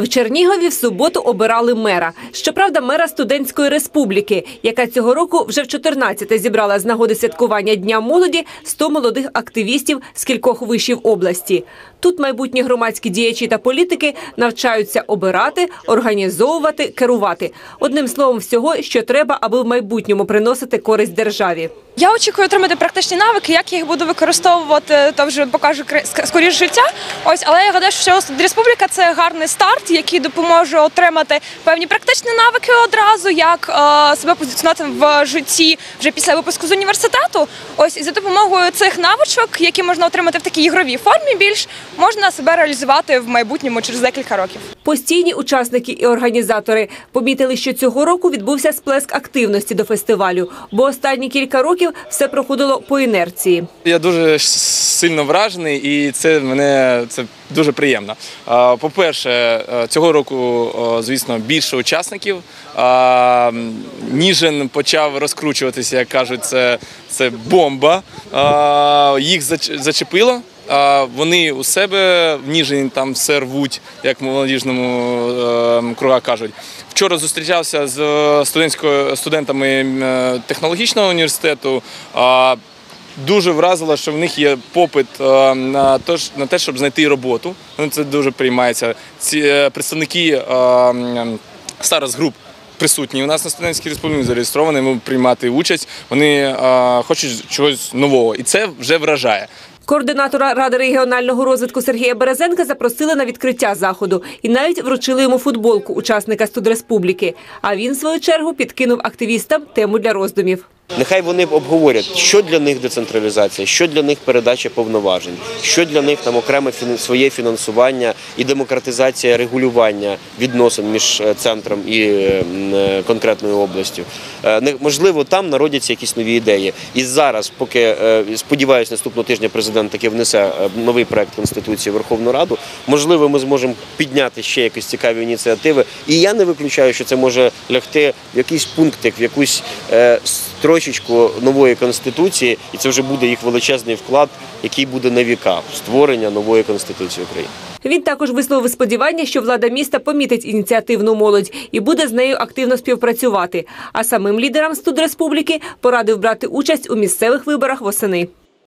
В Чернігові в суботу обирали мера. Щоправда, мера студентської республіки, яка цього року вже в 14-те зібрала з нагоди святкування Дня молоді 100 молодих активістів з кількох вишів області. Тут майбутні громадські діячі та політики навчаються обирати, організовувати, керувати. Одним словом, всього, що треба, аби в майбутньому приносити користь державі. Я очікую отримати практичні навики, як їх буду використовувати, то вже покаже кри- ск- скоріш життя. Ось, але я гадаю, що республіка це гарний старт, який допоможе отримати певні практичні навики одразу, як е, себе позиціонувати в житті вже після випуску з університету. Ось і за допомогою цих навичок, які можна отримати в такій ігровій формі, більш можна себе реалізувати в майбутньому через декілька років. Постійні учасники і організатори помітили, що цього року відбувся сплеск активності до фестивалю, бо останні кілька років все проходило по інерції. Я дуже сильно вражений, і це мене це дуже приємно. По-перше, е, цього року, звісно, більше учасників. Ніжин почав розкручуватися, як кажуть, це, це бомба. Їх зач- зачепило. А Вони у себе в Ніжині там все рвуть, як в молодіжному е, круга кажуть. Вчора зустрічався з студентською студентами е, технологічного університету. Дуже вразило, що в них є попит е, на на те, щоб знайти роботу. Ну, це дуже приймається. Ці е, представники е, старост груп присутні у нас на студентській республіці, зареєстровані, ми приймати участь. Вони а, хочуть чогось нового, і це вже вражає. Координатора Ради регіонального розвитку Сергія Березенка запросили на відкриття заходу і навіть вручили йому футболку учасника студреспубліки. А він, в свою чергу, підкинув активістам тему для роздумів. Нехай вони обговорять, що для них децентралізація, що для них передача повноважень, що для них там окреме своє фінансування і демократизація регулювання відносин між е, центром і е, е, конкретною областю. Можливо, там народяться якісь нові ідеї. І зараз, поки сподіваюся, наступного тижня президент таки внесе новий проект конституції в Верховну Раду. Можливо, ми зможемо підняти ще якісь цікаві ініціативи. І я не виключаю, що це може лягти в якийсь пунктик, в якусь строчечку нової конституції, і це вже буде їх величезний вклад, який буде на віка створення нової конституції України. Він також висловив сподівання, що влада міста помітить ініціативну молодь і буде з нею активно співпрацювати. А самим лідерам студреспубліки порадив брати участь у місцевих виборах восени.